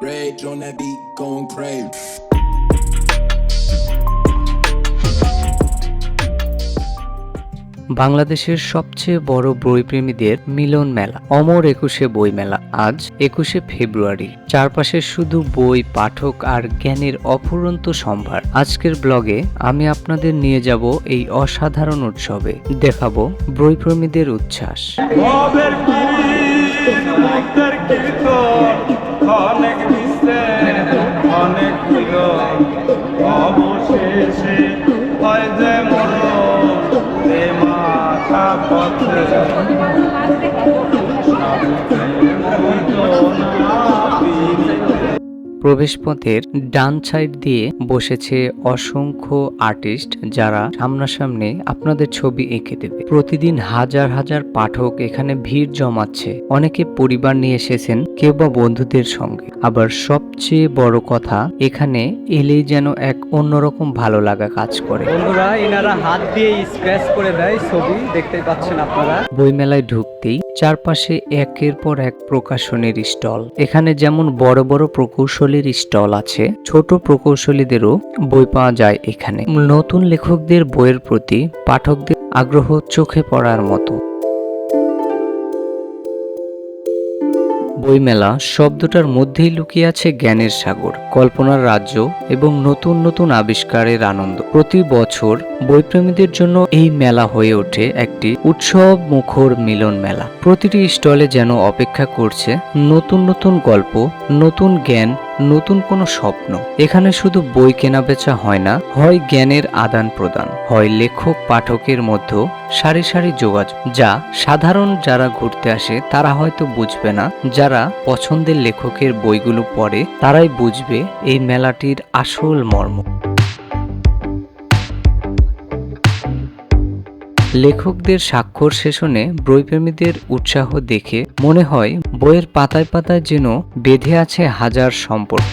Rage on that beat, going crazy. বাংলাদেশের সবচেয়ে বড় বইপ্রেমীদের মিলন মেলা অমর একুশে বই মেলা আজ একুশে ফেব্রুয়ারি। চারপাশে শুধু বই পাঠক আর জ্ঞানের অফুরন্ত সম্ভার। আজকের ব্লগে আমি আপনাদের নিয়ে যাব এই অসাধারণ উৎসবে। দেখাবো বইপ্রেমীদের উচ্ছ্বাস। অবশেষে হয় যে মরণ মাথা পথে। প্রবেশপথের ডান সাইড দিয়ে বসেছে অসংখ্য আর্টিস্ট যারা সামনাসামনি আপনাদের ছবি এঁকে দেবে। প্রতিদিন হাজার হাজার পাঠক এখানে ভিড় জমাচ্ছে। অনেকে পরিবার নিয়ে এসেছেন কেউ বা বন্ধুদের সঙ্গে। আবার সবচেয়ে বড় কথা এখানে এলেই যেন এক অন্যরকম ভালো লাগা কাজ করে। বন্ধুরা এনারা হাত দিয়ে স্ক্র্যাচ করে দেয় ছবি দেখতেই পাচ্ছেন আপনারা। বইমেলায় ঢুকতেই চারপাশে একের পর এক প্রকাশনের স্টল। এখানে যেমন বড় বড় প্রকৌশলীর স্টল আছে। ছোট প্রকৌশলীদেরও বই পাওয়া যায় এখানে। নতুন লেখকদের বইয়ের প্রতি পাঠকদের আগ্রহ চোখে পড়ার মতো। বইমেলা শব্দটার মধ্যেই লুকিয়ে আছে জ্ঞানের সাগর, কল্পনার রাজ্য এবং নতুন নতুন আবিষ্কারের আনন্দ। প্রতি বছর বইপ্রেমীদের জন্য এই মেলা হয়ে ওঠে একটি উৎসব মুখর মিলন মেলা। প্রতিটি স্টলে যেন অপেক্ষা করছে নতুন নতুন গল্প, নতুন জ্ঞান নতুন কোনো স্বপ্ন। এখানে শুধু বই কেনা বেচা হয় না, হয় জ্ঞানের আদান প্রদান, হয় লেখক পাঠকের মধ্যে সারি সারি যোগাযোগ, যা সাধারণ যারা ঘুরতে আসে তারা হয়তো বুঝবে না, যারা পছন্দের লেখকের বইগুলো পড়ে তারাই বুঝবে এই মেলাটির আসল মর্ম। লেখকদের স্বাক্ষর শেষনে বইপ্রেমীদের উৎসাহ দেখে মনে হয় বইয়ের পাতায় পাতায় যেন বেঁধে আছে হাজার সম্পর্ক।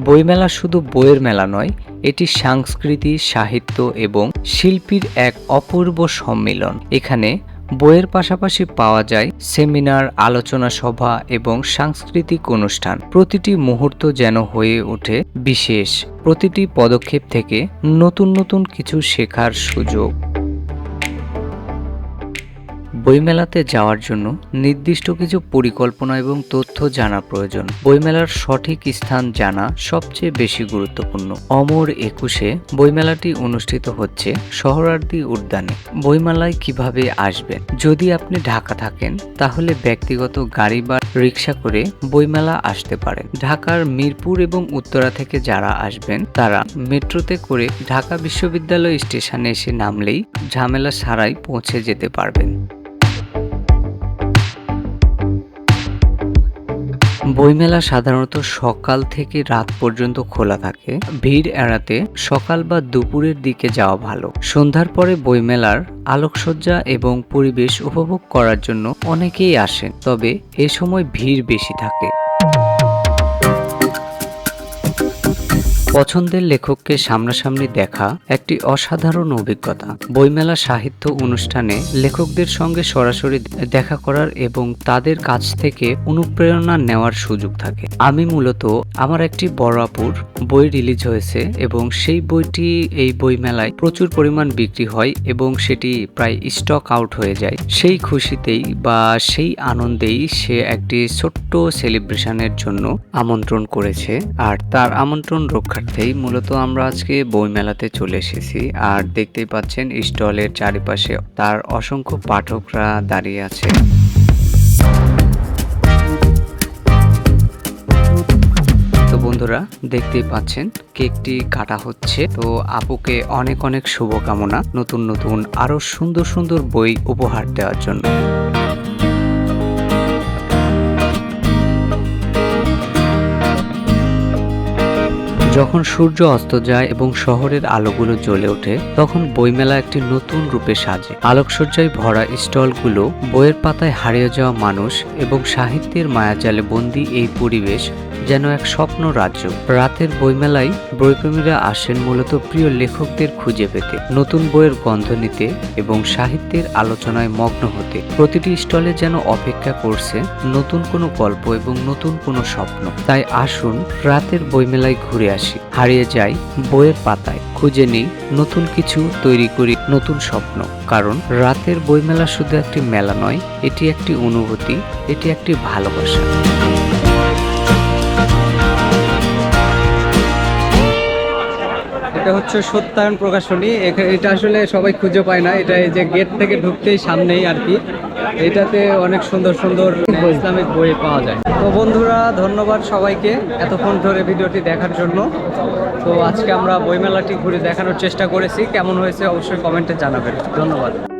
বইমেলা শুধু বইয়ের মেলা নয়, এটি সংস্কৃতি, সাহিত্য এবং শিল্পীর এক অপূর্ব সম্মিলন। এখানে বইয়ের পাশাপাশি পাওয়া যায় সেমিনার, আলোচনা সভা এবং সাংস্কৃতিক অনুষ্ঠান। প্রতিটি মুহূর্ত যেন হয়ে ওঠে বিশেষ। প্রতিটি পদক্ষেপ থেকে নতুন নতুন কিছু শেখার সুযোগ। বইমেলাতে যাওয়ার জন্য নির্দিষ্ট কিছু পরিকল্পনা এবং তথ্য জানা প্রয়োজন। বইমেলার সঠিক স্থান জানা সবচেয়ে বেশি গুরুত্বপূর্ণ। অমর একুশে বইমেলাটি অনুষ্ঠিত হচ্ছে শহরার্দি উদ্যানে। বইমেলায় কীভাবে আসবেন? যদি আপনি ঢাকা থাকেন, তাহলে ব্যক্তিগত গাড়ি বা রিক্সা করে বইমেলা আসতে পারেন। ঢাকার মিরপুর এবং উত্তরা থেকে যারা আসবেন, তারা মেট্রোতে করে ঢাকা বিশ্ববিদ্যালয় স্টেশনে এসে নামলেই ঝামেলা ছাড়াই পৌঁছে যেতে পারবেন। বইমেলা সাধারণত সকাল থেকে রাত পর্যন্ত খোলা থাকে। ভিড় এড়াতে সকাল বা দুপুরের দিকে যাওয়া ভালো। সন্ধ্যার পরে বইমেলার আলোকসজ্জা এবং পরিবেশ উপভোগ করার জন্য অনেকেই আসেন, তবে এ সময় ভিড় বেশি থাকে। পছন্দের লেখককে সামনাসামনি দেখা একটি অসাধারণ অভিজ্ঞতা। বইমেলা সাহিত্য অনুষ্ঠানে লেখকদের সঙ্গে সরাসরি দেখা করার এবং তাদের কাছ থেকে অনুপ্রেরণা নেওয়ার সুযোগ থাকে। আমি মূলত আমার একটি বড় আপুর বই রিলিজ হয়েছে এবং সেই বইটি এই বইমেলায় প্রচুর পরিমাণ বিক্রি হয় এবং সেটি প্রায় স্টক আউট হয়ে যায়। সেই খুশিতেই বা সেই আনন্দেই সে একটি ছোট্ট সেলিব্রেশনের জন্য আমন্ত্রণ করেছে আর তার আমন্ত্রণ রক্ষার্থেই মূলত আমরা আজকে বইমেলাতে চলে এসেছি। আর দেখতেই পাচ্ছেন, স্টলের চারিপাশে তার অসংখ্য পাঠকরা দাঁড়িয়ে আছে। বন্ধুরা, দেখতেই পাচ্ছেন, কেকটি কাটা হচ্ছে। তো আপুকে অনেক অনেক শুভকামনা নতুন নতুন আরও সুন্দর সুন্দর বই উপহার দেওয়ার জন্য। যখন সূর্য অস্ত যায় এবং শহরের আলোগুলো জ্বলে ওঠে, তখন বইমেলা একটি নতুন রূপে সাজে। আলোকসজ্জায় ভরা স্টলগুলো, বইয়ের পাতায় হারিয়ে যাওয়া মানুষ এবং সাহিত্যের মায়াজালে বন্দি এই পরিবেশ যেন এক স্বপ্ন রাজ্য। রাতের বইমেলায় বইপ্রেমীরা আসেন মূলত প্রিয় লেখকদের খুঁজে পেতে। নতুন বইয়ের গন্ধ নিতে এবং সাহিত্যের আলোচনায় মগ্ন হতে। প্রতিটি স্টলে যেন অপেক্ষা করছে নতুন কোনো গল্প এবং নতুন কোনো স্বপ্ন। তাই আসুন রাতের বইমেলায় ঘুরে আসি। হারিয়ে যাই বইয়ের পাতায়। খুঁজে নিই নতুন কিছু তৈরি করি নতুন স্বপ্ন। কারণ রাতের বইমেলা শুধু একটি মেলা নয়, এটি একটি অনুভূতি, এটি একটি ভালোবাসা। এটা হচ্ছে সত্যায়ন প্রকাশনী। এটা আসলে সবাই খুঁজে পায় না। এটা এই যে গেট থেকে ঢুকতেই সামনেই আর কি। এটাতে অনেক সুন্দর সুন্দর ইসলামিক বই পাওয়া যায়। তো বন্ধুরা, ধন্যবাদ সবাইকে এতক্ষণ ধরে ভিডিওটি দেখার জন্য। তো আজকে আমরা বইমেলাটি ঘুরে দেখানোর চেষ্টা করেছি। কেমন হয়েছে অবশ্যই কমেন্টে জানাবেন। ধন্যবাদ।